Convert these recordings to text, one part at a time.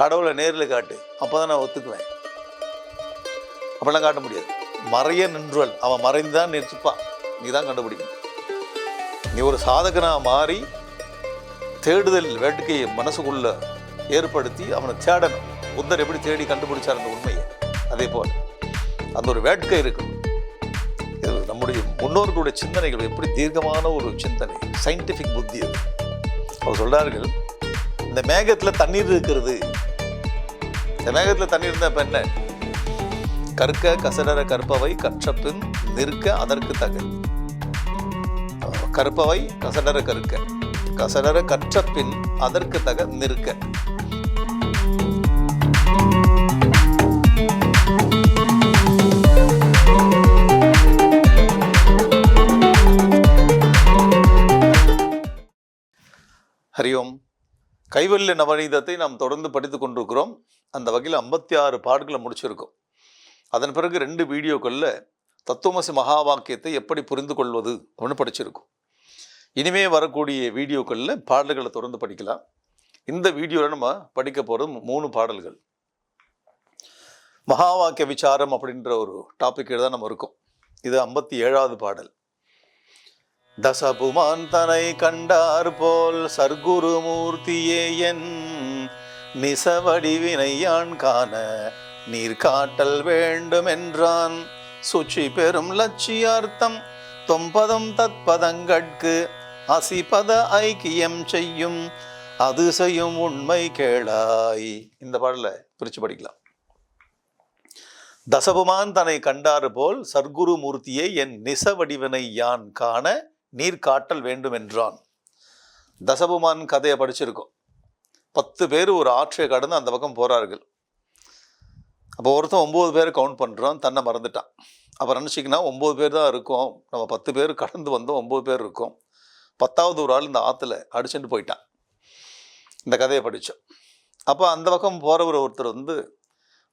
கடவுளை நேரில் காட்டு. அப்போ தான் நான் ஒத்துக்குவேன். அப்படிலாம் காட்ட முடியாது. மறைய நின்றுவள் அவன் மறைந்தான் நிறுத்துப்பான் நீ தான் கண்டுபிடிக்கணும். நீ ஒரு சாதகனாக மாறி தேடுதல் வேட்கையை மனசுக்குள்ள ஏற்படுத்தி அவனை தேடணும். புத்தர் எப்படி தேடி கண்டுபிடிச்சார் அந்த உண்மையை அதே போல் அந்த ஒரு வேட்கை இருக்கும். இது நம்முடைய முன்னோர்களுடைய சிந்தனைகள் எப்படி தீர்க்கமான ஒரு சிந்தனை சயின்டிஃபிக் புத்தி அது. அவர் சொல்றார்கள் இந்த மேகத்தில் தண்ணீர் இருக்கிறது. இந்த தண்ணி தண்ணீர் இருந்தால் இப்போ என்ன? கற்க கசடர கற்பவை கற்றப்பின் நிற்க அதற்கு தக. கற்பவை கசடர கற்க கசடர கற்றப்பின் அதற்கு தக நிற்க. ஓம் கைவல்ய நவநீதத்தை நாம் தொடர்ந்து படித்துக் கொண்டிருக்கிறோம். அந்த வகையில் ஐம்பத்தி ஆறு பாடல்களை முடிச்சிருக்கோம். அதன் பிறகு ரெண்டு வீடியோக்களில் தத்துவமசி மகா வாக்கியத்தை எப்படி புரிந்து கொள்வது அப்படின்னு படிச்சிருக்கோம். இனிமே வரக்கூடிய வீடியோக்களில் பாடல்களை தொடர்ந்து படிக்கலாம். இந்த வீடியோவில் நம்ம படிக்க போகிறது மூணு பாடல்கள். மகா வாக்கிய விசாரம் அப்படின்ற ஒரு டாபிக் தான் நம்ம இருக்கோம். இது ஐம்பத்தி ஏழாவது பாடல். தசபுமான் தனை கண்டார் போல் சர்க்குரு மூர்த்தியே என் நிசவடிவினையான் காண நீர் காட்டல் வேண்டுமென்றான். சுச்சி பெரும் லட்சியார்த்தம் தொம்பதம் தத்பதங்கட்கு அசிபத ஐக்கியம் செய்யும். அது செய்யும் உண்மை கேளாய். இந்த பாடலை பிரித்து படிக்கலாம். தசபுமான் தன்னை கண்டாறு போல் சர்க்குரு மூர்த்தியை என் நிச வடிவனை யான் காண நீர் காட்டல் வேண்டும் என்றான் தசபுமான் கதையை படிச்சிருக்கோம். பத்து பேர் ஒரு ஆற்றை கடந்து அந்த பக்கம் போகிறார்கள் அப்போ ஒருத்தன் ஒம்பது பேர் கவுண்ட் பண்ணுறான் தன்னை மறந்துட்டான். அப்போ நினச்சிக்கினா ஒம்பது பேர் தான் இருக்கோம். நம்ம பத்து பேர் கடந்து வந்தோம் ஒம்பது பேர் இருக்கோம். பத்தாவது ஒரு ஆள் இந்த ஆற்றுல அடிச்சுட்டு போயிட்டான். இந்த கதையை படித்தோம் அப்போ அந்த பக்கம் போகிறவர் ஒருத்தர் வந்து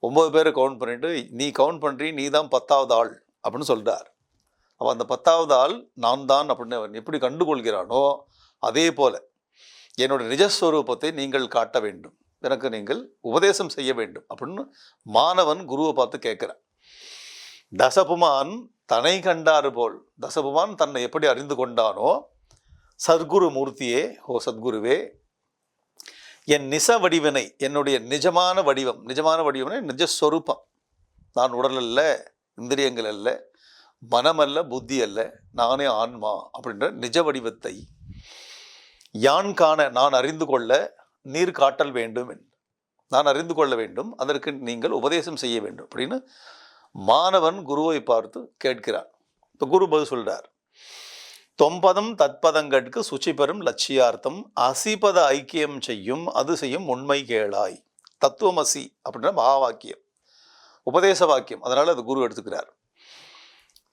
ஒம்பது பேரை கவுண்ட் பண்ணிட்டு நீ கவுண்ட் பண்ணுறீ நீ தான் பத்தாவது ஆள் அப்படின்னு சொல்கிறார் அப்போ அந்த பத்தாவது ஆள் நான் தான் அப்படின்னு எப்படி கண்டுகொள்கிறானோ அதே போல். என்னோட நிஜஸ்வரூபத்தை நீங்கள் காட்ட வேண்டும். எனக்கு நீங்கள் உபதேசம் செய்ய வேண்டும் அப்படின்னு மாணவன் குருவை பார்த்து கேட்குறான். தசபுமான் தன்னை கண்டாறு போல் தசபுமான் தன்னை எப்படி அறிந்து கொண்டானோ சத்குரு மூர்த்தியே ஓ சத்குருவே என் நிச வடிவினை என்னுடைய நிஜமான வடிவம் நிஜமான வடிவம்னா நிஜஸ்வரூபம். நான் உடல் அல்ல இந்திரியங்கள் அல்ல மனம் அல்ல புத்தி அல்ல நானே ஆன்மா அப்படின்ற நிஜ வடிவத்தை யான் காண நான் அறிந்து கொள்ள நீர் காட்டல் வேண்டும் நான் அறிந்து கொள்ள வேண்டும் அதற்கு நீங்கள் உபதேசம் செய்ய வேண்டும் அப்படின்னு மாணவன் குருவை பார்த்து கேட்கிறான் இப்போ குரு பதில் சொல்கிறார் தொம்பதம் தத்பதங்கட்கு சுச்சி பெறும் லட்சியார்த்தம் அசிபத ஐக்கியம் செய்யும் அது செய்யும் உண்மை கேளாய். தத்துவமசி அப்படின்ற மகா வாக்கியம் உபதேச வாக்கியம் அதனால் அது குரு எடுத்துக்கிறார்.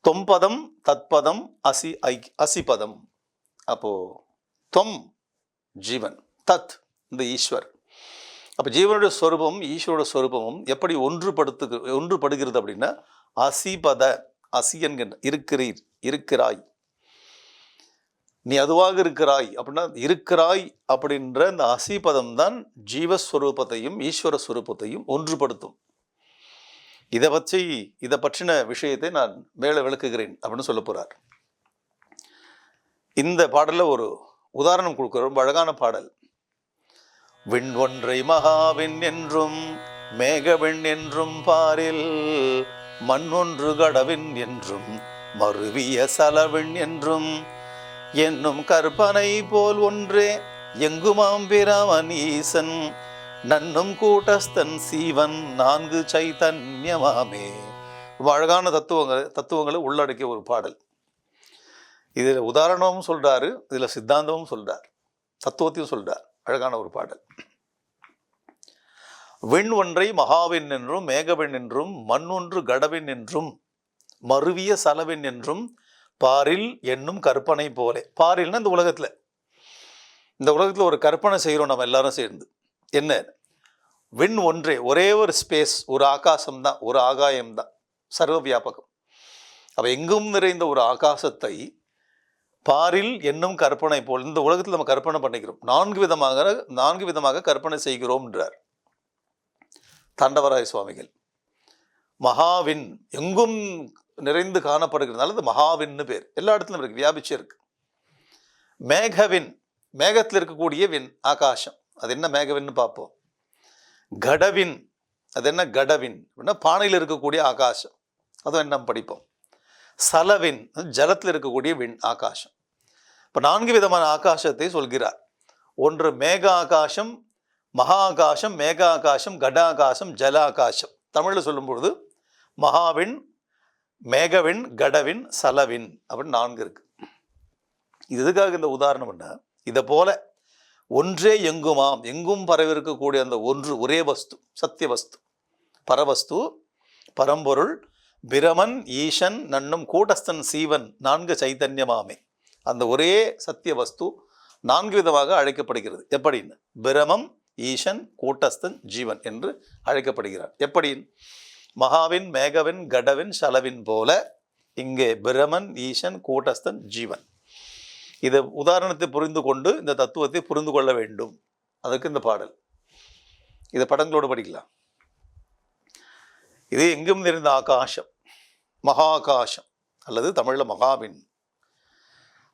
தொம்பதம் தத்பதம் அசி ஐ அசிபதம். அப்போது தொம் ஜீவன். தத் இந்த ஈஸ்வர். அப்போ ஜீவனுடைய ஸ்வரூபமும் ஈஸ்வரோட ஸ்வரூபமும் எப்படி ஒன்றுபடுத்து ஒன்றுபடுகிறது அப்படின்னா அசிபத அசி என்கின்ற இருக்கிறீர் இருக்கிறாய். நீ அதுவாக இருக்கிறாய் அப்படின்னா இருக்கிறாய் அப்படின்ற அந்த அசிபதம் தான் ஜீவஸ்வரூபத்தையும் ஈஸ்வர ஸ்வரூபத்தையும் ஒன்றுபடுத்தும். இதை பற்றி இதை பற்றின விஷயத்தை நான் மேலே விளக்குகிறேன் அப்படின்னு சொல்ல போகிறார் இந்த பாடலில் ஒரு உதாரணம் கொடுக்குற ரொம்ப அழகான பாடல். விண் ஒன்றை மகாவின் என்றும் மேகவெண் என்றும் பாரில் மண் ஒன்று கடவின் என்றும் மருவிய சலவின் என்றும் என்னும் கற்பனை போல் ஒன்றே எங்குமாம் பிரமன் ஈசன் நன்னும் கூட்டஸ்தன் சீவன் நான்கு சைத்தன்யமாமே. ரொம்ப அழகான தத்துவங்கள் தத்துவங்களை உள்ளடக்கிய ஒரு பாடல். இதில் உதாரணமும் சொல்கிறாரு இதில் சித்தாந்தமும் சொல்கிறார் தத்துவத்தையும் சொல்கிறார் அழகான ஒரு பாடல். வெண் ஒன்றை மகாவின் என்றும் மேகவெண் என்றும் மண் ஒன்று கடவின் என்றும் மருவிய சலவெண் என்றும் பாரில் என்னும் கற்பனை போலே. பாரில்னா இந்த உலகத்தில். இந்த உலகத்தில் ஒரு கற்பனை செய்கிறோம் நம்ம எல்லாரும் சேர்ந்து. என்ன? விண் ஒன்றே ஒரே ஒரு ஸ்பேஸ் ஒரு ஆகாசம் தான் ஒரு ஆகாயம் தான் சர்வ வியாபகம். அப்போ எங்கும் நிறைந்த ஒரு ஆகாசத்தை பாரில் என்னும் கற்பனை போல் இந்த உலகத்தில் நம்ம கற்பனை பண்ணிக்கிறோம். நான்கு விதமாக நான்கு விதமாக கற்பனை செய்கிறோம்ன்றார். தண்டவராய சுவாமிகள். மகாவின் எங்கும் நிறைந்து காணப்படுகிறதுனால அது மகாவின்னு பேர். எல்லா இடத்துலையும் இருக்கு வியாபிச்சு இருக்கு. மேகவின் மேகத்தில் இருக்கக்கூடிய வின் ஆகாசம். அது என்ன மேகவின்னு பார்ப்போம். கடவின் அது என்ன கடவின்? அப்படின்னா பானையில் இருக்கக்கூடிய ஆகாசம். அதுவும் என்ன படிப்போம்? சலவின் ஜலத்தில் இருக்கக்கூடிய விண் ஆகாசம். இப்போ நான்கு விதமான ஆகாசத்தை சொல்கிறார். ஒன்று மேக ஆகாசம் மகா ஆகாசம் மேக ஆகாசம் கட ஆகாசம் ஜல ஆகாசம் தமிழில் சொல்லும்பொழுது மகாவின் மேகவின் கடவின் சலவின் அப்படின்னு நான்கு இருக்கு. இது எதுக்காக இந்த உதாரணம் என்ன? இதை போல ஒன்றே எங்குமாம்? எங்கும் பரவிருக்கக்கூடிய அந்த ஒன்று ஒரே வஸ்து சத்திய வஸ்து. பரவஸ்து பரம்பொருள் பிரமன் ஈசன் நன்னும் கூட்டஸ்தன் சீவன் நான்கு சைத்தன்யமாமே அந்த ஒரே சத்திய வஸ்து நான்கு விதமாக அழைக்கப்படுகிறது. எப்படின்னு? பிரமம் ஈசன் கூட்டஸ்தன் ஜீவன் என்று அழைக்கப்படுகிறார். எப்படின்னு மகாவின் மேகவின் கடவின் சலவின் போல இங்கே பிரமன் ஈசன் கூட்டஸ்தன் ஜீவன். இதை உதாரணத்தை புரிந்து கொண்டு இந்த தத்துவத்தை புரிந்து கொள்ள வேண்டும். அதுக்கு இந்த பாடல். இதை படங்களோடு படிக்கலாம். இது எங்கும் நிறைந்த ஆகாசம் மகாகாசம் அல்லது தமிழில் மகாவின்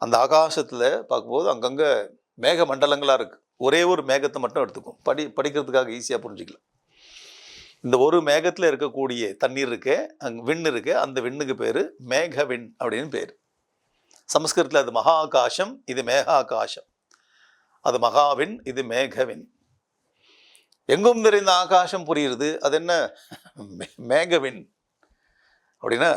அந்த ஆகாசத்தில் பார்க்கும்போது அங்கங்கே மேக மண்டலங்களாக இருக்குது ஒரே ஒரு மேகத்தை மட்டும் எடுத்துக்கும். படி படிக்கிறதுக்காக ஈஸியாக புரிஞ்சுக்கலாம் இந்த ஒரு மேகத்தில் இருக்கக்கூடிய தண்ணீர் இருக்கே அங்கே விண் இருக்கே அந்த விண்ணுக்கு பேர் மேக விண் அப்படின்னு பேர். சமஸ்கிருதத்தில் அது மகா ஆகாசம் இது மேகாகாசம் அது மகாவின் இது மேகவின் எங்கும் நிறைந்த ஆகாசம் புரியுறது அது என்ன? மே- மேகவின் அப்படின்னா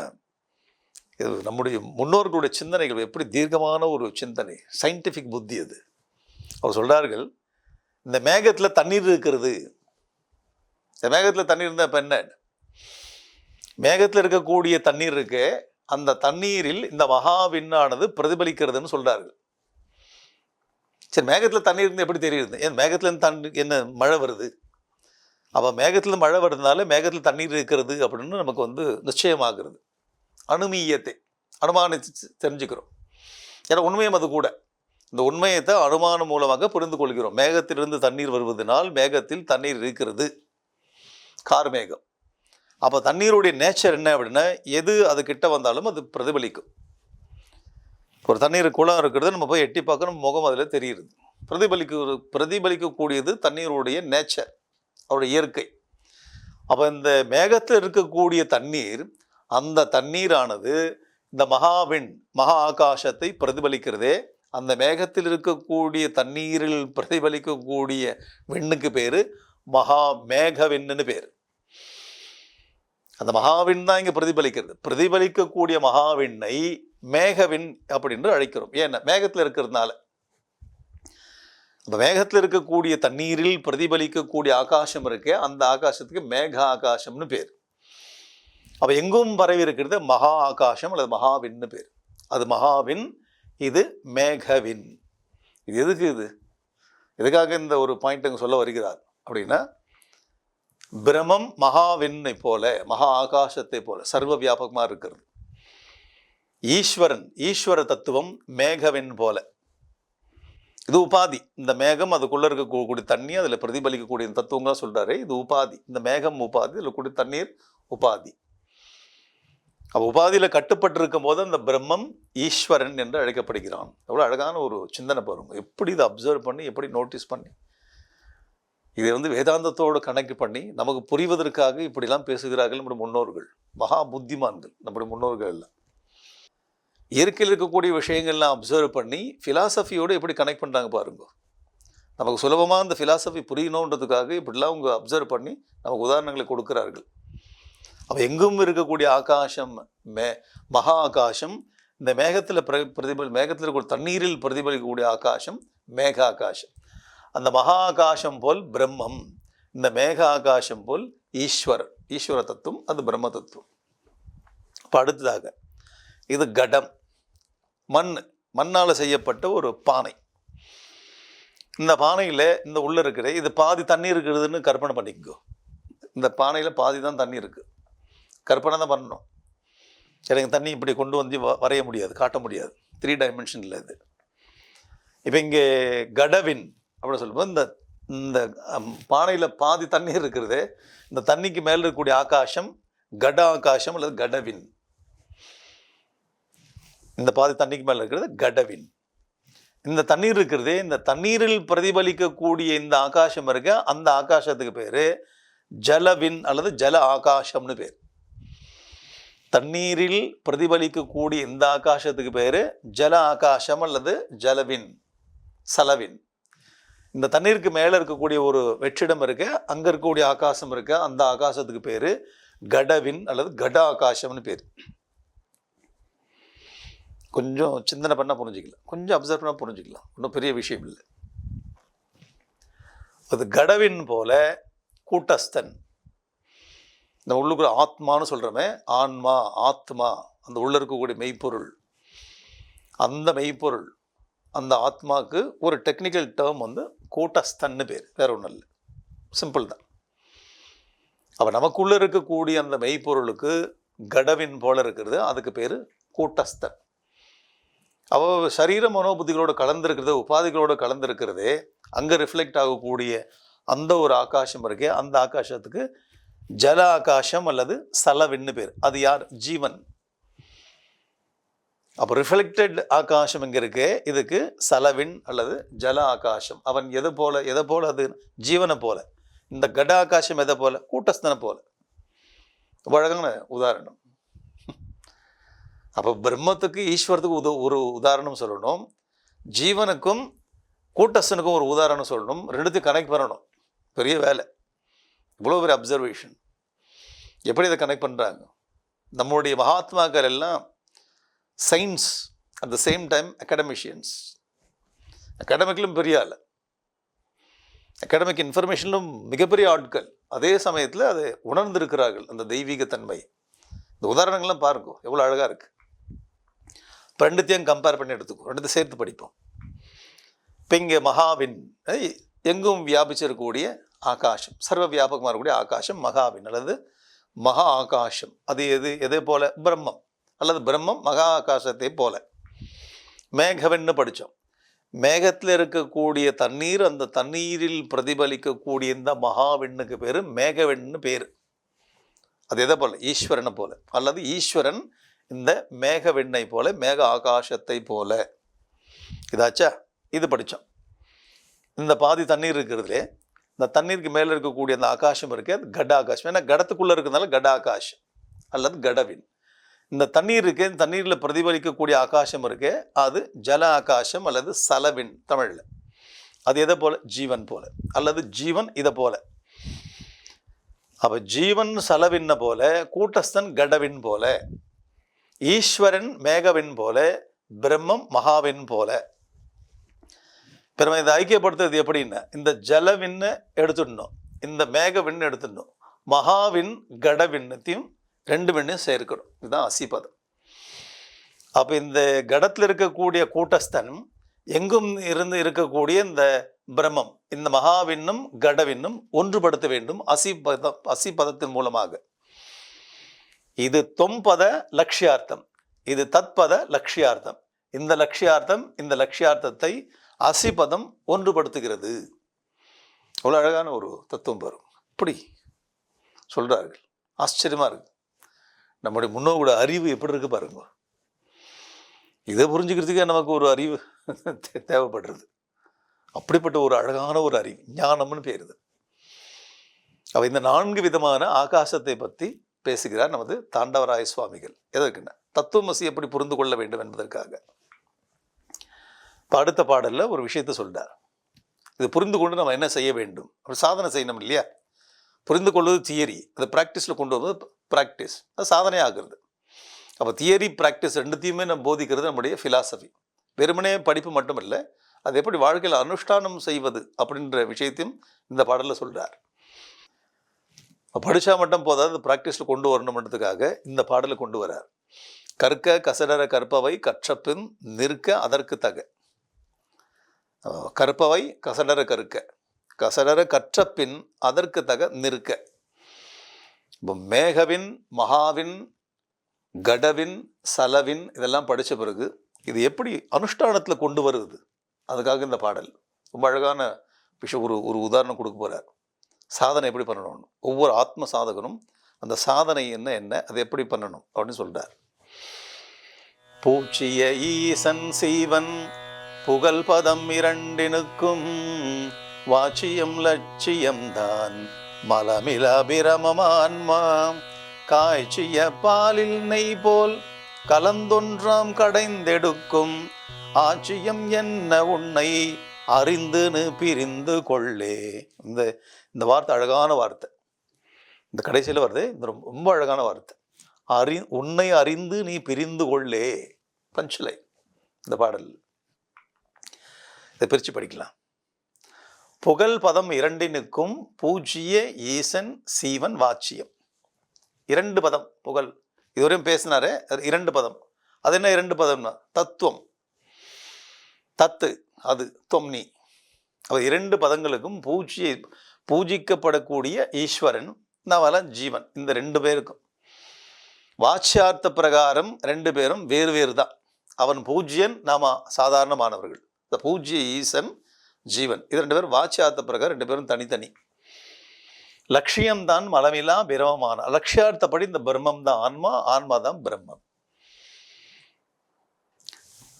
இது நம்முடைய முன்னோர்களுடைய சிந்தனைகள் எப்படி தீர்க்கமான ஒரு சிந்தனை சயின்டிஃபிக் புத்தி அது. அவர் சொல்கிறார்கள் இந்த மேகத்தில் தண்ணீர் இருக்கிறது. இந்த மேகத்தில் தண்ணீர் இருந்தால் இப்போ என்ன? மேகத்தில் இருக்கக்கூடிய தண்ணீர் இருக்கு அந்த தண்ணீரில் இந்த மகாவிண்ணானது பிரதிபலிக்கிறதுன்னு சொல்கிறார்கள் சரி மேகத்தில் தண்ணீர் இருந்து எப்படி தெரியுது? ஏன் மேகத்தில் இருந்து தண்ணி என்ன மழை வருது? அப்போ மேகத்தில் மழை வருதுனால மேகத்தில் தண்ணீர் இருக்கிறது அப்படின்னு நமக்கு வந்து நிச்சயமாகிறது. அனுமீயத்தை அனுமானித்து தெரிஞ்சுக்கிறோம். ஏன்னா உண்மையும் அது கூட. இந்த உண்மையத்தை அனுமானம் மூலமாக புரிந்து கொள்கிறோம். மேகத்திலிருந்து தண்ணீர் வருவதனால் மேகத்தில் தண்ணீர் இருக்கிறது. கார்மேகம் அப்போ தண்ணீருடைய நேச்சர் என்ன அப்படின்னா எது அது கிட்ட வந்தாலும் அது பிரதிபலிக்கும். ஒரு தண்ணீர் குளம் இருக்கிறது நம்ம போய் எட்டி பார்க்கணும் முகம் அதில் தெரிகிறது பிரதிபலிக்க பிரதிபலிக்கக்கூடியது தண்ணீருடைய நேச்சர் அவருடைய இயற்கை. அப்போ இந்த மேகத்தில் இருக்கக்கூடிய தண்ணீர் அந்த தண்ணீரானது இந்த மகாவின் மகா ஆகாசத்தை பிரதிபலிக்கிறதே. அந்த மேகத்தில் இருக்கக்கூடிய தண்ணீரில் பிரதிபலிக்கக்கூடிய விண்ணுக்கு பேர் மகா மேகவிண்ணுன்னு பேர். அந்த மகாவின் தான் இங்கே பிரதிபலிக்கிறது. பிரதிபலிக்கக்கூடிய மகாவிண்ணை மேகவின் அப்படின்னு அழைக்கிறோம். ஏன்னா மேகத்தில் இருக்கிறதுனால. அந்த மேகத்தில் இருக்கக்கூடிய தண்ணீரில் பிரதிபலிக்கக்கூடிய ஆகாசம் இருக்கே அந்த ஆகாசத்துக்கு மேக ஆகாசம்னு பேர். அப்போ எங்கும் பரவி இருக்கிறது மகா ஆகாசம் அல்லது மகாவின்னு பேர். அது மகாவின் இது மேகவின் இது எதுக்கு இது? எதுக்காக இந்த ஒரு பாயிண்ட் அங்கே சொல்ல வருகிறார்? அப்படின்னா பிரமம் மகாவின்னை போல மகா ஆகாசத்தை போல சர்வ வியாபகமாக இருக்கிறது. ஈஸ்வரன் ஈஸ்வர தத்துவம் மேகவின் போல. இது உபாதி. இந்த மேகம் அதுக்குள்ளே இருக்கக்கூடிய தண்ணி அதில் பிரதிபலிக்கக்கூடிய தத்துவங்களாக சொல்கிறாரு இது உபாதி. இந்த மேகம் உபாதி இதில் கூடிய தண்ணீர் உபாதி. அப்போ உபாதியில் கட்டுப்பட்டிருக்கும் போது அந்த பிரம்மம் ஈஸ்வரன் என்று அழைக்கப்படுகிறான். எவ்வளோ அழகான ஒரு சிந்தனை பாருங்க. எப்படி இதை அப்சர்வ் பண்ணி எப்படி நோட்டீஸ் பண்ணி இதை வந்து வேதாந்தத்தோடு கணக்கு பண்ணி நமக்கு புரிவதற்காக இப்படிலாம் பேசுகிறார்கள் நம்முடைய முன்னோர்கள். மகா புத்திமான்கள் நம்முடைய முன்னோர்கள் எல்லாம். இயற்கையில் இருக்கக்கூடிய விஷயங்கள்லாம் அப்சர்வ் பண்ணி ஃபிலாசபியோடு எப்படி கனெக்ட் பண்ணுறாங்க பாருங்க. நமக்கு சுலபமாக அந்த ஃபிலாசபி புரியணுன்றதுக்காக இப்படிலாம் அவங்க அப்சர்வ் பண்ணி நமக்கு உதாரணங்களை கொடுக்கிறார்கள். அப்போ எங்கும் இருக்கக்கூடிய ஆகாசம் மே மகா ஆகாசம் இந்த மேகத்தில் பிர பிரதிபலி மேகத்தில் இருக்கக்கூடிய தண்ணீரில் பிரதிபலிக்கக்கூடிய ஆகாசம் மேக ஆகாசம். அந்த மகா ஆகாசம் போல் பிரம்மம் இந்த மேக ஆகாசம் போல் ஈஸ்வரர் ஈஸ்வர தத்துவம் அது பிரம்ம தத்துவம். இப்போ அடுத்ததாக இது கடம் மண் மண்ணால் செய்யப்பட்ட ஒரு பானை. இந்த பானையில் இந்த உள்ளே இருக்கிற இது பாதி தண்ணி இருக்கிறதுன்னு கற்பனை பண்ணிக்கோ. இந்த பானையில் பாதி தான் தண்ணி இருக்குது கற்பனை தான் பண்ணணும். எனக்கு தண்ணி இப்படி கொண்டு வந்து வ- வரைய முடியாது காட்ட முடியாது. த்ரீ டைமென்ஷனில் இது இப்போ இங்கே கடவின் அப்படின்னு சொல்லும்போது இந்த இந்த பானையில் பாதி தண்ணீர் இருக்கிறது. இந்த தண்ணிக்கு மேலே இருக்கக்கூடிய ஆகாசம் கட ஆகாசம் அல்லது கடவின். இந்த பாதி தண்ணிக்கு மேலே இருக்கிறது கடவின். இந்த தண்ணீர் இருக்கிறது இந்த தண்ணீரில் பிரதிபலிக்கக்கூடிய இந்த ஆகாசம் இருக்க அந்த ஆகாசத்துக்கு பேர் ஜலவின் அல்லது ஜல ஆகாசம்னு பேர். தண்ணீரில் பிரதிபலிக்கக்கூடிய இந்த ஆகாசத்துக்கு பேர் ஜல ஆகாசம் அல்லது ஜலவின் சலவின். இந்த தண்ணீருக்கு மேலே இருக்கக்கூடிய ஒரு வெற்றிடம் இருக்கு. அங்கே இருக்கக்கூடிய ஆகாசம் இருக்கு. அந்த ஆகாசத்துக்கு பேர் கடவின் அல்லது கட ஆகாசம்னு பேர். கொஞ்சம் சிந்தனை பண்ணால் புரிஞ்சுக்கலாம். கொஞ்சம் அப்சர்வ் பண்ணால் புரிஞ்சுக்கலாம். ஒன்றும் பெரிய விஷயம் இல்லை. அது கடவின் போல கூட்டஸ்தன். இந்த உள்ளுக்குள்ள ஆத்மான்னு சொல்கிறோமே ஆன்மா ஆத்மா அந்த உள்ளே இருக்கக்கூடிய மெய்ப்பொருள். அந்த மெய்ப்பொருள் அந்த ஆத்மாவுக்கு ஒரு டெக்னிக்கல் டேர்ம் வந்து கூட்டஸ்தன்னு பேர் வேற ஒன்றும் இல்லை. சிம்பிள் தான். அப்போ நமக்குள்ளே இருக்கக்கூடிய அந்த மெய்ப்பொருளுக்கு கடவின் போல இருக்கிறது அதுக்கு பேர் கூட்டஸ்தன். அவ சரீர மனோபுத்திகளோடு கலந்துருக்கிறது உபாதிகளோடு கலந்துருக்கிறதே அங்கே ரிஃப்ளெக்ட் ஆகக்கூடிய அந்த ஒரு ஆகாசம் இருக்கே அந்த ஆகாசத்துக்கு ஜல ஆகாசம் அல்லது சலவின்னு பேர். அது யார்? ஜீவன். அப்போ ரிஃப்ளெக்டட் ஆகாசம் இங்கே இருக்கு? இதுக்கு சலவின் அல்லது ஜல ஆகாசம் அவன் எது போல எதை போல? அது ஜீவனை போல. இந்த கட ஆகாசம் எதை போல? கூட்டஸ்தனை போல. வழங்கின உதாரணம். அப்போ பிரம்மத்துக்கு ஈஸ்வரத்துக்கு உத ஒரு உதாரணம் சொல்லணும். ஜீவனுக்கும் கூட்டஸ்தனுக்கும் ஒரு உதாரணம் சொல்லணும். ரெண்டுத்தையும் கனெக்ட் பண்ணணும். பெரிய வேலை. இவ்வளோ பெரிய அப்சர்வேஷன் எப்படி இதை கனெக்ட் பண்ணுறாங்க நம்மளுடைய மகாத்மாக்கள் எல்லாம் science at the same time academicians அகாடமிக்கிலும் பெரிய ஆள். அகாடமிக் இன்ஃபர்மேஷனிலும் மிகப்பெரிய ஆட்கள். அதே சமயத்தில் அதை உணர்ந்திருக்கிறார்கள் அந்த தெய்வீகத்தன்மை இந்த உதாரணங்கள்லாம் பாருங்க எவ்வளோ அழகாக இருக்குது இப்போ ரெண்டுத்தையும் கம்பேர் பண்ணி எடுத்துக்கோ ரெண்டுத்தையும் சேர்த்து படிப்போம். இப்போ இங்கே மகாவின் ஐ, எங்கும் வியாபிச்சிருக்கக்கூடிய ஆகாஷம். சர்வ வியாபகமாக இருக்கக்கூடிய ஆகாஷம் மகாவின். அல்லது மகா ஆகாஷம். அது எது? எதை போல? பிரம்மம். அல்லது பிரம்மம் மகா ஆகாசத்தை போல. மேகவென்னு படித்தோம். மேகத்தில் இருக்கக்கூடிய தண்ணீர் அந்த தண்ணீரில் பிரதிபலிக்கக்கூடிய இந்த மகாவெண்ணுக்கு பேர் மேகவெண்ணு பேர். அது எதை போல? ஈஸ்வரனை போல. அல்லது ஈஸ்வரன் இந்த மேகவெண்ணை போல மேக ஆகாசத்தை போல. இதாச்சா? இது படித்தோம். இந்த பாதி தண்ணீர் இருக்கிறதுலே இந்த தண்ணீருக்கு மேலே இருக்கக்கூடிய அந்த ஆகாசம் இருக்குது அது கட ஆகாசம். ஏன்னா கடத்துக்குள்ளே இருக்கிறதுனால கட ஆகாசம் அல்லது கடவின். இந்த தண்ணீர் இருக்கு இந்த தண்ணீரில் பிரதிபலிக்கக்கூடிய ஆகாசம் இருக்கு அது ஜல ஆகாசம் அல்லது சலவின் தமிழில். அது எதை போல? ஜீவன் போல. அல்லது ஜீவன் இதை போல. அப்போ ஜீவன் சலவின்ன போல கூட்டஸ்தன் கடவின் போல ஈஸ்வரன் மேகவின் போல பிரம்மம் மகாவின் போல பிறகு இதை ஐக்கியப்படுத்துறது எப்படின்னா இந்த ஜலவின்னு எடுத்துடணும் இந்த மேகவின்னு எடுத்துடணும் மகாவின் கடவின்னத்தையும் ரெண்டு விண்ணையும் சேர்க்கணும். இதுதான் அசிபதம். அப்போ இந்த கடத்தில் இருக்கக்கூடிய கூட்டஸ்தனம் எங்கும் இருந்து இருக்கக்கூடிய இந்த பிரம்மம் இந்த மகாவின்னும் கடவின்னும் ஒன்றுபடுத்த வேண்டும் அசிபதம் அசிபதத்தின் மூலமாக. இது தொம்பத லட்சியார்த்தம் இது தத்பத லட்சியார்த்தம். இந்த லட்சியார்த்தம் இந்த லட்சியார்த்தத்தை அசிபதம் ஒன்றுபடுத்துகிறது. அவ்வளோ அழகான ஒரு தத்துவம் வரும் இப்படி சொல்கிறார்கள் ஆச்சரியமாக இருக்கு. நம்முடைய முன்னோரோட அறிவு எப்படி இருக்கு பாருங்க. இதை புரிஞ்சுக்கிறதுக்கே நமக்கு ஒரு அறிவு தே- தேவைப்படுறது. அப்படிப்பட்ட ஒரு அழகான ஒரு அறிவு ஞானம்னு பேருது அவள் இந்த நான்கு விதமான ஆகாசத்தை பற்றி பேசுகிறார் நமது தாண்டவராய சுவாமிகள். எதற்குன்னா தத்துவமசி எப்படி புரிந்து கொள்ள வேண்டும் என்பதற்காக. இப்போ அடுத்த பாடலில் ஒரு விஷயத்தை சொல்கிறார் இது புரிந்து கொண்டு நம்ம என்ன செய்ய வேண்டும்? ஒரு சாதனை செய்யணும் இல்லையா? புரிந்து கொள்வது தியரி. அதை ப்ராக்டிஸில் கொண்டு வருவது ப்ராக்டிஸ் அது சாதனை ஆகுறது. அப்போ தியரி ப்ராக்டிஸ் ரெண்டுத்தையுமே நம்ம போதிக்கிறது நம்முடைய ஃபிலாசபி வெறுமனே படிப்பு மட்டும் இல்லை அது எப்படி வாழ்க்கையில் அனுஷ்டானம் செய்வது அப்படின்ற விஷயத்தையும் இந்த பாடலில் சொல்கிறார் படித்தா மட்டும் போதாது ப்ராக்டிஸில் கொண்டு வரணுன்றதுக்காக இந்த பாடலை கொண்டு வரார் கற்க கசடர கற்பவை கற்றப்பின் நிற்க அதற்கு தக. கற்பவை கசடர கற்க கசடர கற்றபின் அதற்கு தக நிற்க. இப்போ மேகவின் மகாவின் கடவின் சலவின் இதெல்லாம் படித்த பிறகு இது எப்படி அனுஷ்டானத்தில் கொண்டு வருது? அதுக்காக இந்த பாடல். ரொம்ப அழகான விஷயம் ஒரு ஒரு உதாரணம் கொடுக்க போகிறார் சாதனை எப்படி பண்ணணும்? ஒவ்வொரு ஆத்ம சாதகனும் அந்த சாதனை என்ன என்ன அதை எப்படி பண்ணணும் அப்படின்னு சொல்கிறார் பூச்சிய ஈசன் சீவன் புகழ் பதம் இரண்டினுக்கும் வாச்சியம் லட்சியம் தான். மலமில பிரமமான்மா காய்ச்சிய பாலில் நெய் போல் கலந்தொன்றாம் கடைந்தெடுக்கும். ஆச்சியம் என்ன உன்னை அறிந்துன்னு பிரிந்து கொள்ளே. இந்த இந்த வார்த்தை அழகான வார்த்தை. இந்த கடைசியில் வருது இந்த ரொம்ப ரொம்ப அழகான வார்த்தை. அறி உன்னை அறிந்து நீ பிரிந்து கொள்ளே. பஞ்சலை இந்த பாடல். இதை பிரித்து படிக்கலாம். புகழ் பதம் இரண்டினுக்கும் பூஜ்ய ஈசன் சீவன் வாச்சியம். இரண்டு பதம் புகழ். இதுவரையும் பேசினாரு இரண்டு பதம். அது என்ன இரண்டு பதம்னா? தத்துவம். தத்து அது தொம்னி. அப்போ இரண்டு பதங்களுக்கும் பூஜ்ய பூஜிக்கப்படக்கூடிய ஈஸ்வரன் நவல ஜீவன். இந்த ரெண்டு பேருக்கும். வாட்சியார்த்த பிரகாரம் ரெண்டு பேரும் வேறு வேறு தான் அவன் பூஜ்யன் நாம சாதாரணமானவர்கள். இந்த பூஜ்ய ஈசன் ஜீவன். இது ரெண்டு பேரும் வாட்சியார்த்த பிரகாரம் ரெண்டு பேரும் தனித்தனி. லட்சியம்தான் மலமிலா பிரமமான லட்சியார்த்தப்படி இந்த பிரம்மம் தான் ஆன்மா ஆன்மா தான் பிரம்மம்.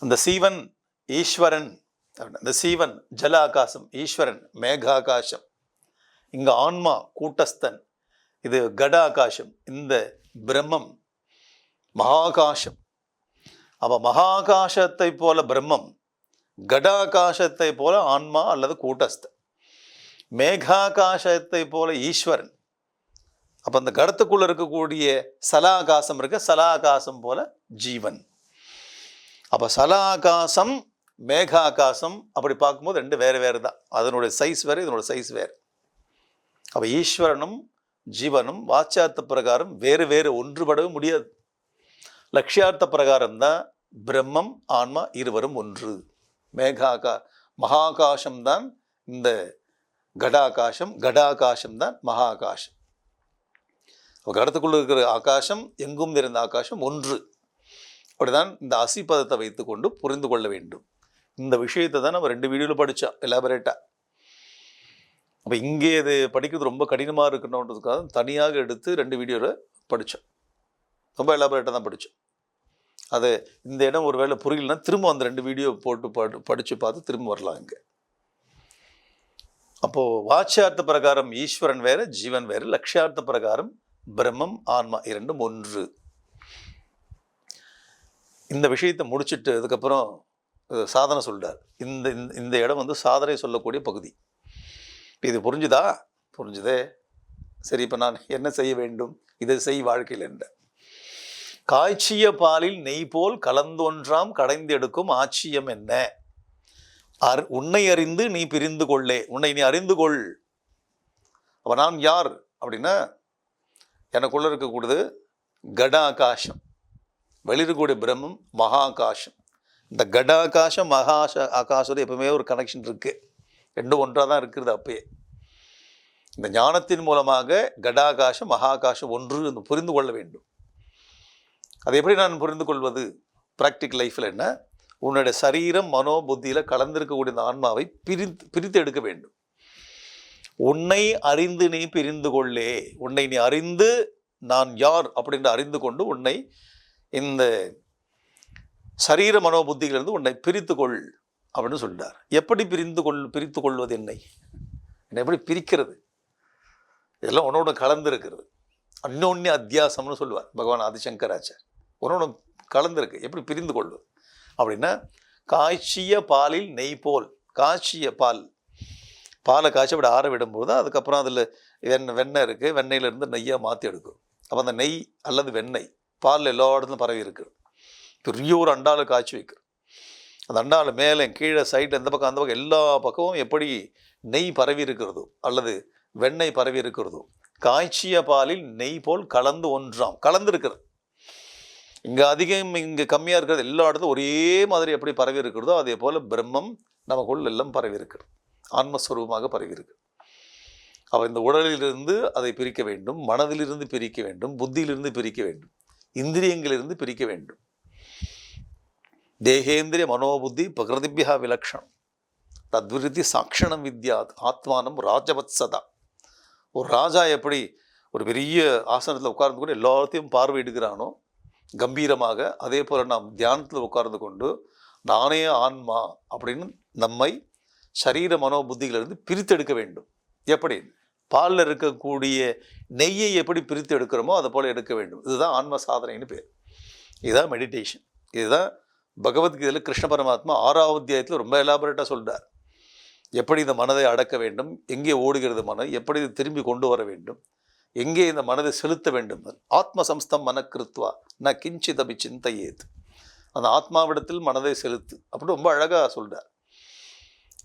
அந்த சீவன் ஈஸ்வரன் இந்த சீவன் ஜல ஆகாசம் ஈஸ்வரன் மேகாகாசம். இங்க ஆன்மா கூட்டஸ்தன். இது கட ஆகாசம் இந்த பிரம்மம் மகாகாசம். அவ மகாகாசத்தை போல பிரம்மம். கடாகாசத்தை போல ஆன்மா அல்லது கூட்டஸ்த. மேகாகாசத்தை போல ஈஸ்வரன். அப்போ அந்த கடத்துக்குள்ள இருக்கக்கூடிய சலாகாசம் இருக்க. சலாகாசம் போல ஜீவன். அப்போ சலாகாசம் மேகாகாசம் அப்படி பார்க்கும்போது ரெண்டு வேறு வேறு தான். அதனுடைய சைஸ் வேறு இதனுடைய சைஸ் வேறு. அப்போ ஈஸ்வரனும் ஜீவனும் வாச்சியார்த்த பிரகாரம் வேறு வேறு ஒன்றுபடவே முடியாது. லட்சியார்த்த பிரகாரம் தான் பிரம்மம் ஆன்மா இருவரும் ஒன்று. மேகாகா மகாகாசம்தான் இந்த கடாகாசம் கடாகாசம் தான் மகாகாசம் கடத்துக்குள்ளே கடத்துக்குள்ள இருக்கிற ஆகாசம் எங்கும் நிறைந்த ஆகாசம் ஒன்று. அப்படிதான் இந்த அசி பதத்தை வைத்துக்கொண்டு புரிந்து கொள்ள வேண்டும். இந்த விஷயத்தை தான் நம்ம ரெண்டு வீடியோவில் படித்தோம் எலாபரேட்டாக அப்போ இங்கே இது படிக்கிறது ரொம்ப கடினமாக இருக்கணுன்றதுக்காக தனியாக எடுத்து ரெண்டு வீடியோவில் படித்தோம் ரொம்ப எலாபரேட்டாக தான் படித்தோம் அது இந்த இடம் ஒரு வேளை புரியலன்னா திரும்ப அந்த ரெண்டு வீடியோ போட்டு படி படித்து பார்த்து திரும்ப வரலாம் இங்கே. அப்போது வாட்சியார்த்த பிரகாரம் ஈஸ்வரன் வேறு ஜீவன் வேறு லட்சியார்த்த பிரகாரம் பிரம்மம் ஆன்மா இரண்டும் ஒன்று. இந்த விஷயத்தை முடிச்சுட்டு அதுக்கப்புறம் சாதனை சொல்கிறார் இந்த இந்த- இந்த இடம் வந்து சாதனை சொல்லக்கூடிய பகுதி. இது புரிஞ்சுதா? புரிஞ்சுதே. சரி இப்போ நான் என்ன செய்ய வேண்டும்? இதை செய் வாழ்க்கையில் என்ற காய்ச்சிய பாலில் நெய் போல் கலந்தொன்றாம் கடைந்து எடுக்கும் ஆட்சியம் என்ன? அர் உன்னை அறிந்து நீ பிரிந்து கொள்ளே. உன்னை நீ அறிந்து கொள். அப்போ நான் யார்? அப்படின்னா எனக்குள்ளே இருக்கக்கூடியது கடாகாசம். வெளியிருக்கக்கூடிய பிரம்மம் மகாகாசம். இந்த கடாகாசம் மகாச ஆகாசோட எப்பவுமே ஒரு கனெக்ஷன் இருக்குது ரெண்டும் ஒன்றாக தான் இருக்கிறது அப்பயே. இந்த ஞானத்தின் மூலமாக கடாகாசம் மகாகாசம் ஒன்று புரிந்து கொள்ள வேண்டும். அதை எப்படி நான் புரிந்து கொள்வது ப்ராக்டிக்கல் லைஃப்பில் என்ன? உன்னுடைய சரீரம் மனோ புத்தியில் கலந்திருக்கக்கூடிய இந்த ஆன்மாவை பிரித்து பிரித்து எடுக்க வேண்டும். உன்னை அறிந்து நீ பிரிந்து கொள்ளே. உன்னை நீ அறிந்து நான் யார் அப்படின்னு அறிந்து கொண்டு உன்னை இந்த சரீர மனோபுத்தியிலிருந்து உன்னை பிரித்து கொள் அப்படின்னு சொல்லிட்டார் எப்படி பிரிந்து கொள் பிரித்து கொள்வது என்னை? என்னை எப்படி பிரிக்கிறது? இதெல்லாம் உன்னோட கலந்து இருக்கிறது அந்யோன்ய அத்தியாசம்னு சொல்லுவார். பகவான் ஆதிசங்கராச்சார் உன்னோட கலந்துருக்கு. எப்படி பிரிந்து கொள்வது? அப்படின்னா காய்ச்சிய பாலில் நெய் போல் காய்ச்சிய பால் பாலை காய்ச்சி அப்படி ஆற விடும்போது அதுக்கப்புறம் அதில் வெண் வெண்ணெய் இருக்குது வெண்ணெயிலேருந்து நெய்யாக மாற்றி எடுக்கும். அப்போ அந்த நெய் அல்லது வெண்ணெய் பால் எல்லா இடத்துலையும் பரவி இருக்குது. பெரிய ஒரு அண்டாவில் காய்ச்சி வைக்கிறோம் அந்த அண்டாவில் மேலே கீழே சைடு எந்த பக்கம் அந்த பக்கம் எல்லா பக்கமும் எப்படி நெய் பரவி இருக்கிறதோ அல்லது வெண்ணெய் பரவி இருக்கிறதோ காய்ச்சிய பாலில் நெய் போல் கலந்து ஒன்றாம். கலந்துருக்கிறது. இங்கே அதிகம் இங்கே கம்மியாக இருக்கிறது எல்லா இடத்துல ஒரே மாதிரி எப்படி பரவி இருக்கிறதோ அதே போல் பிரம்மம் நமக்குள் எல்லாம் பரவி இருக்கிறது ஆன்மஸ்வரூபமாக பரவி இருக்கு. அப்போ இந்த உடலிலிருந்து அதை பிரிக்க வேண்டும் மனதிலிருந்து பிரிக்க வேண்டும் புத்தியிலிருந்து பிரிக்க வேண்டும் இந்திரியங்களிலிருந்து பிரிக்க வேண்டும். தேகேந்திரிய மனோபுத்தி பிரகிருதிபியா விலக்ஷணம். தத்விருத்தி சாட்சணம் வித்யா ஆத்மானம் ராஜவத்சதா. ஒரு ராஜா எப்படி ஒரு பெரிய ஆசனத்தில் உட்கார்ந்து கூட எல்லாத்தையும் பார்வையிடுகிறானோ கம்பீரமாக அதே போல் நாம் தியானத்தில் உட்கார்ந்து கொண்டு நானே ஆன்மா அப்படின்னு நம்மை சரீர மனோபுத்திகளிலிருந்து பிரித்தெடுக்க வேண்டும். எப்படி? பாலில் இருக்கக்கூடிய நெய்யை எப்படி பிரித்து எடுக்கிறோமோ அதை போல் எடுக்க வேண்டும். இதுதான் ஆன்ம சாதனைன்னு பேர். இதுதான் மெடிடேஷன் இதுதான் பகவத்கீதையில் கிருஷ்ண பரமாத்மா ஆறாவது அத்தியாயத்தில் ரொம்ப எலாபரேட்டாக சொல்கிறார் எப்படி இந்த மனதை அடக்க வேண்டும்? எங்கே ஓடுகிறது மனம்? எப்படி இது திரும்பி கொண்டு வர வேண்டும்? எங்கே இந்த மனதை செலுத்த வேண்டும்? ஆத்ம சம்ஸ்தம் மனக்கிருத்வா ந கிஞ்சிதபி சிந்தையேது. அந்த ஆத்மாவிடத்தில் மனதை செலுத்து. அப்படி ரொம்ப அழகாக சொல்கிறார்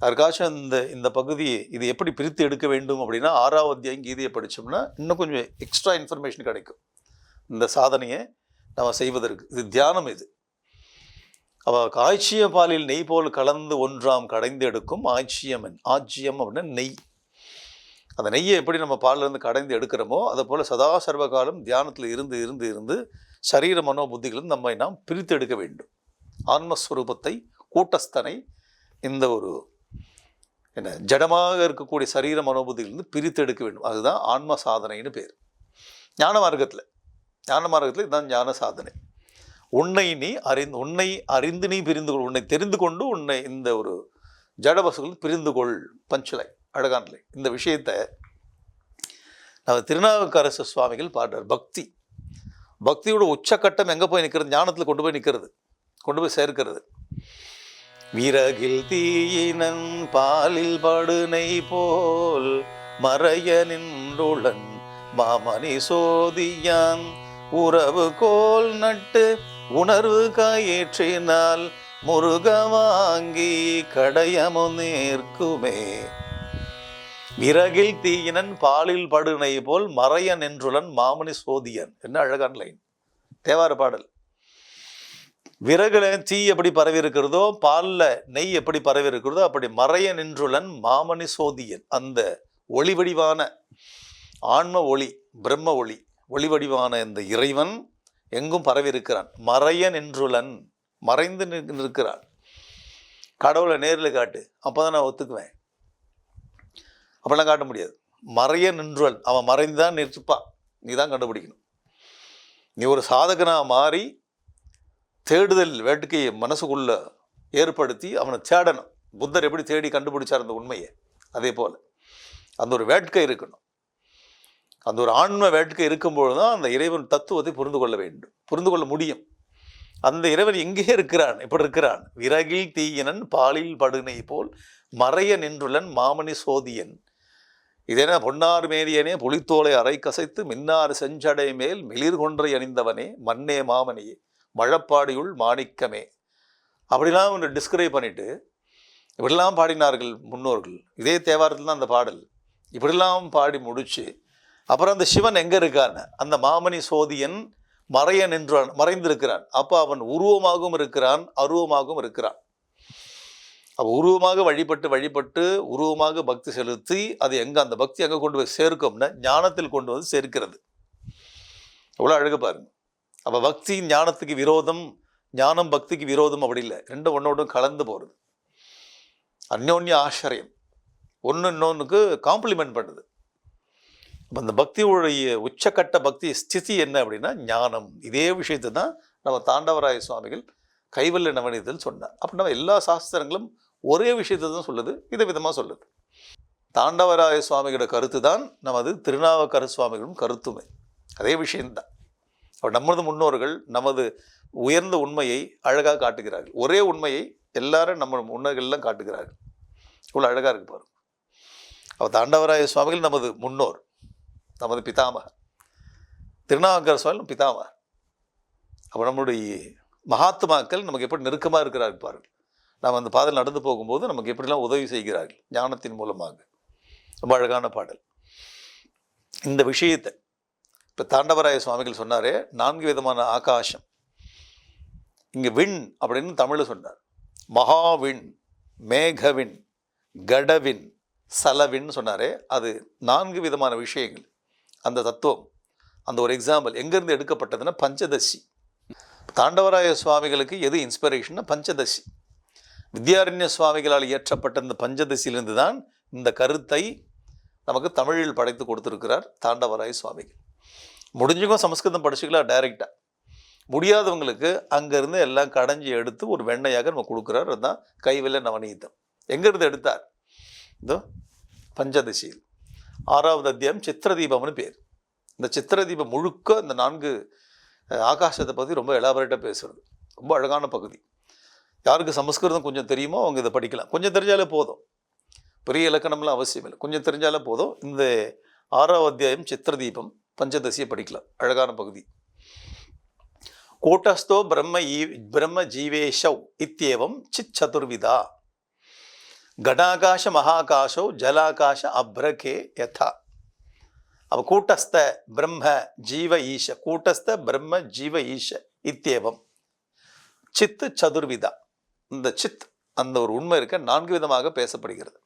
அதற்காச்சும் இந்த இந்த பகுதியை இது எப்படி பிரித்து எடுக்க வேண்டும் அப்படின்னா ஆறாவது அத்தியாயம் கீதையை படித்தோம்னா இன்னும் கொஞ்சம் எக்ஸ்ட்ரா இன்ஃபர்மேஷன் கிடைக்கும். இந்த சாதனையை நம்ம செய்வதற்கு. இது தியானம் இது. அவ காய்ச்சிய பாலில் நெய் போல் கலந்து ஒன்றாம் கடைந்து எடுக்கும் ஆட்சியமன் ஆட்சியம் அப்படின்னா நெய். அந்த நெய்யை எப்படி நம்ம பாலிலிருந்து கடைந்து எடுக்கிறோமோ அதை போல் சதா சர்வகாலம் தியானத்தில் இருந்து இருந்து இருந்து சரீர மனோபுத்திகளும் நம்மை நாம் பிரித்து எடுக்க வேண்டும். ஆன்மஸ்வரூபத்தை கூட்டஸ்தனை இந்த ஒரு என்ன ஜடமாக இருக்கக்கூடிய சரீர மனோபுத்திகளிலிருந்து பிரித்து எடுக்க வேண்டும். அதுதான் ஆன்ம சாதனைன்னு பேர். ஞான மார்க்கத்தில் ஞான மார்க்கத்தில் இதுதான் ஞான சாதனை. உன்னை நீ அறிந்து உன்னை அறிந்து நீ பிரிந்து கொள் உன்னை தெரிந்து கொண்டு உன்னை இந்த ஒரு ஜட வசுகள் பிரிந்து கொள் பஞ்சுலை. அழகான்லை இந்த விஷயத்தை நம்ம திருநாவுக்கரசு சுவாமிகள் பாடுறார். பக்தி. பக்தியோட உச்சக்கட்டம் எங்கே போய் நிற்கிறது ஞானத்தில் கொண்டு போய் நிற்கிறது கொண்டு போய் சேர்க்கிறது. விறகில் தீயினன் பாலில் படுனை போல் மறைய நின்றுளன் மாமணி சோதியான். உறவு கோல் நட்டு உணர்வு காயேற்றினால் முருக வாங்கி கடையமு நேர்க்குமே. விறகில் தீயினன் பாலில் படுனை போல் மறைய நின்றுளன் மாமணி சோதியன். என்ன அழகான லைன் தேவார பாடல். விறகுல தீ எப்படி பரவி இருக்கிறதோ பாலில் நெய் எப்படி பரவி இருக்கிறதோ அப்படி மறைய நின்றுளன் மாமணி சோதியன். அந்த ஒளி வடிவான ஆன்ம ஒளி பிரம்ம ஒளி ஒளி வடிவான இந்த இறைவன் எங்கும் பரவி இருக்கிறான் மறைய நின்றுளன் மறைந்து நிற்கிறான். கடவுளை நேரில் காட்டு அப்பதான் நான் ஒத்துக்குவேன். அப்படிலாம் காட்ட முடியாது. மறைய நின்றுவன் அவன் மறைந்து தான் நிற்பான் நீ தான் கண்டுபிடிக்கணும். நீ ஒரு சாதகனாக மாறி தேடுதல் வேட்கையை மனசுக்குள்ள ஏற்படுத்தி அவனை தேடணும். புத்தர் எப்படி தேடி கண்டுபிடிச்சார் அந்த உண்மையை? அதே போல். அந்த ஒரு வேட்கை இருக்கணும். அந்த ஒரு ஆன்ம வேட்கை இருக்கும்பொழுது தான் அந்த இறைவன் தத்துவத்தை புரிந்து கொள்ள வேண்டும். புரிந்து கொள்ள முடியும். அந்த இறைவன் எங்கே இருக்கிறான்? எப்படி இருக்கிறான்? விறகில் தீயினன் பாலில் படுனை போல் மறைய நின்றுள்ளன் மாமணி சோதியன். இதென பொன்னார் மேலியனே புலித்தோலை அரை கசைத்து மின்னார் செஞ்சடை மேல் மிளிர் கொன்றை அணிந்தவனே மன்னே மாமணியே மழப்பாடியுள் மாணிக்கமே. அப்படிலாம் ஒன்று டிஸ்கிரைப் பண்ணிட்டு இப்படிலாம் பாடினார்கள் முன்னோர்கள். இதே தேவாரத்தில் தான் அந்த பாடல். இப்படிலாம் பாடி முடிச்சு அப்புறம் அந்த சிவன் எங்கே இருக்கான்னு அந்த மாமணி சோதியன் மறைய நின்றான் மறைந்திருக்கிறான். அப்போ அவன் உருவமாகவும் இருக்கிறான் அருவமாகவும் இருக்கிறான். அப்போ உருவமாக வழிபட்டு வழிபட்டு உருவமாக பக்தி செலுத்தி அது எங்கே அந்த பக்தி எங்கே கொண்டு போய் சேர்க்கும்னா ஞானத்தில் கொண்டு வந்து சேர்க்கிறது. அவ்வளோ அழகு பாருங்க. அப்போ பக்தி ஞானத்துக்கு விரோதம் ஞானம் பக்திக்கு விரோதம் அப்படி இல்லை. ரெண்டும் ஒன்றோடும் கலந்து போகிறது அந்யோன்ய ஆச்சரியம். ஒன்று இன்னொன்றுக்கு காம்ப்ளிமெண்ட் பண்ணுது. அப்போ அந்த பக்தியுடைய உச்சக்கட்ட பக்தி ஸ்திதி என்ன அப்படின்னா ஞானம். இதே விஷயத்தை தான் நம்ம தாண்டவராய சுவாமிகள் கைவல்ய நவநீதத்தில் சொன்னார். அப்போ நம்ம எல்லா சாஸ்திரங்களும் ஒரே விஷயத்தை தான் சொல்லுது வித விதமாக சொல்லுது. தாண்டவராய சுவாமிகளோட கருத்து தான் நமது திருநாவுக்கர சுவாமிகளும் கருத்துமே. அதே விஷயம்தான். அவர் நமது முன்னோர்கள் நமது உயர்ந்த உண்மையை அழகாக காட்டுகிறார்கள். ஒரே உண்மையை எல்லாரும் நம்ம முன்னோர்கள்லாம் காட்டுகிறார்கள். இவ்வளோ அழகாக இருக்கு பாருங்க. அப்போ தாண்டவராய சுவாமிகள் நமது முன்னோர் நமது பிதாமகர். திருநாவுக்கர சுவாமிகள் பிதாமகர். அப்போ நம்முடைய மகாத்மாக்கள் நமக்கு எப்படி நெருக்கமாக இருக்கிறார் பாருங்கள் நாம் அந்த பாதையில் நடந்து போகும்போது நமக்கு எப்படிலாம் உதவி செய்கிறார்கள்? ஞானத்தின் மூலமாக. ரொம்ப அழகான பாடல். இந்த விஷயத்தை இப்போ தாண்டவராய சுவாமிகள் சொன்னாரே நான்கு விதமான ஆகாசம். இங்கே விண் அப்படின்னு தமிழில் சொன்னார். மகாவிண் மேகவின் கடவின் சலவின்னு சொன்னாரே. அது நான்கு விதமான விஷயங்கள். அந்த தத்துவம் அந்த ஒரு எக்ஸாம்பிள் எங்கேருந்து எடுக்கப்பட்டதுன்னா பஞ்சதசி. தாண்டவராய சுவாமிகளுக்கு எது இன்ஸ்பிரேஷன்னா பஞ்சதசி. வித்யாரண்ய சுவாமிகளால் இயற்றப்பட்ட இந்த பஞ்சதசியிலிருந்து தான் இந்த கருத்தை நமக்கு தமிழில் படைத்து கொடுத்துருக்கிறார் தாண்டவராய சுவாமிகள். முடிஞ்சவங்க சமஸ்கிருதம் படிச்சுக்கலாம் டைரெக்டாக முடியாதவங்களுக்கு அங்கேருந்து எல்லாம் கடைஞ்சி எடுத்து ஒரு வெண்ணையாக நம்ம கொடுக்குறார். அதுதான் கைவில நவநீதம். எங்கேருந்து எடுத்தார்? இதோ பஞ்சதசியில். ஆறாவது அத்தியாயம் சித்திரதீபம்னு பேர். இந்த சித்திரதீபம் முழுக்க இந்த நான்கு ஆகாசத்தை பற்றி ரொம்ப எலாபரேட்டாக பேசுகிறது ரொம்ப அழகான பகுதி. யாருக்கு சமஸ்கிருதம் கொஞ்சம் தெரியுமோ அவங்க இதை படிக்கலாம். கொஞ்சம் தெரிஞ்சாலே போதும். பெரிய இலக்கணம்லாம் அவசியம் இல்லை. கொஞ்சம் தெரிஞ்சாலே போதும். இந்த ஆறாவது அத்தியாயம் சித்திரதீபம் பஞ்சதசியை படிக்கலாம். அழகான பகுதி. கூட்டஸ்தோ பிரம்ம ஈ பிரம்ம ஜீவேஷவ் இத்தியவம் சித் சதுர்விதா கடாகாஷ மகாகாஷோ ஜலாகாஷ அப்ரகே யதா. அவ கூட்டஸ்த பிரம்ம ஜீவ ஈஷ கூட்டஸ்த பிரம்ம ஜீவ ஈஷ இத்தியவம். சித்து சதுர்விதா. இந்த சித் அந்த ஒரு உண்மை இருக்க நான்கு விதமாக பேசப்படுகிறது.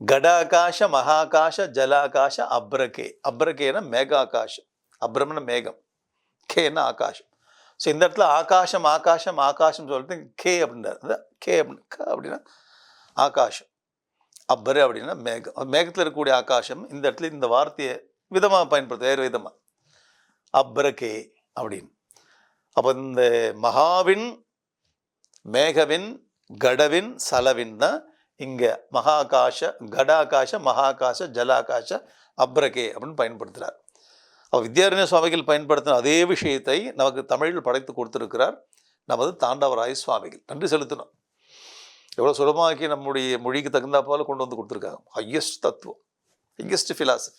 கடாகாஷ மகாகாஷ ஜலாகாஷ அப்ரகே. அப்ரகேன மேகாகாஷம். அப்ரம்ன மேகம். கேன ஆகாஷம். ஸோ இந்த இடத்துல ஆகாஷம் ஆகாஷம் ஆகாஷம் சொல்லிட்டு கே அப்படின்றார். கே அப்படின்னு க அப்படின்னா ஆகாஷம். அப்பரு அப்படின்னா மேகம். மேகத்தில் இருக்கக்கூடிய ஆகாஷம் இந்த இடத்துல இந்த வார்த்தையை விதமாக பயன்படுத்து வேறு விதமாக அப்ரகே அப்படின்னு. அப்போ இந்த மகாவின் மேகவின் கடவின் சலவின் தான் இங்கே மகாகாஷ கடாகாஷ மகாகாஷ ஜலாகாஷ அப்ரகே அப்படின்னு பயன்படுத்துகிறார் அப்போ வித்யாரண்ய சுவாமிகள் பயன்படுத்தின அதே விஷயத்தை நமக்கு தமிழில் படைத்து கொடுத்துருக்கிறார் நமது தாண்டவராய சுவாமிகள். நன்றி செலுத்தணும் எவ்வளோ சுலபமாக்கி நம்முடைய மொழிக்கு தகுந்தாப்பால் கொண்டு வந்து கொடுத்துருக்காங்க. ஹையஸ்ட் தத்துவம் ஹையஸ்ட் ஃபிலாசபி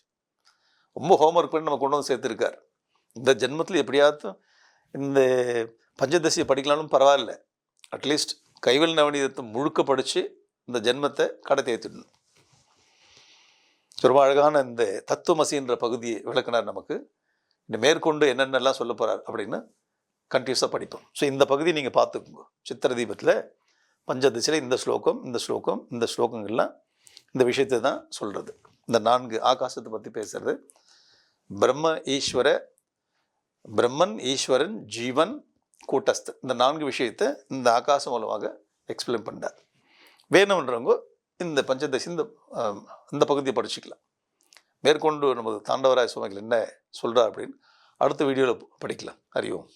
ரொம்ப ஹோம்ஒர்க் பண்ணி நம்ம கொண்டு வந்து சேர்த்துருக்கார். இந்த ஜென்மத்தில் எப்படியாவது இந்த பஞ்சதசியை படிக்கலாம்னு பரவாயில்ல. அட்லீஸ்ட் கைவல் நவநீதத்தை முழுக்க படித்து இந்த ஜென்மத்தை கடை தேர்த்திடணும் ரொம்ப அழகான இந்த தத்துவமசின்ற பகுதியை விளக்குனார் நமக்கு இந்த மேற்கொண்டு என்னென்னலாம் சொல்ல போகிறார் அப்படின்னு கண்டினியூஸாக படிப்போம் ஸோ இந்த பகுதி நீங்கள் பார்த்துக்கோங்க சித்திர தீபத்தில் பஞ்சதசியில் இந்த ஸ்லோகம் இந்த ஸ்லோகம் இந்த ஸ்லோகங்கள்லாம் இந்த விஷயத்தை தான் சொல்கிறது இந்த நான்கு ஆகாசத்தை பற்றி பேசுகிறது பிரம்ம ஈஸ்வர பிரம்மன் ஈஸ்வரன் ஜீவன் கூட்டஸ்து. இந்த நான்கு விஷயத்தை இந்த ஆகாசம் மூலமாக எக்ஸ்பிளைன் பண்ணார் வேணுன்றவங்க இந்த பஞ்சதசி இந்த இந்த பகுதியை படிச்சுக்கலாம். மேற்கொண்டு நமது தாண்டவராய சுவாமிகள் என்ன சொல்கிறார் அப்படின்னு அடுத்த வீடியோவில் படிக்கலாம். அறிவோம்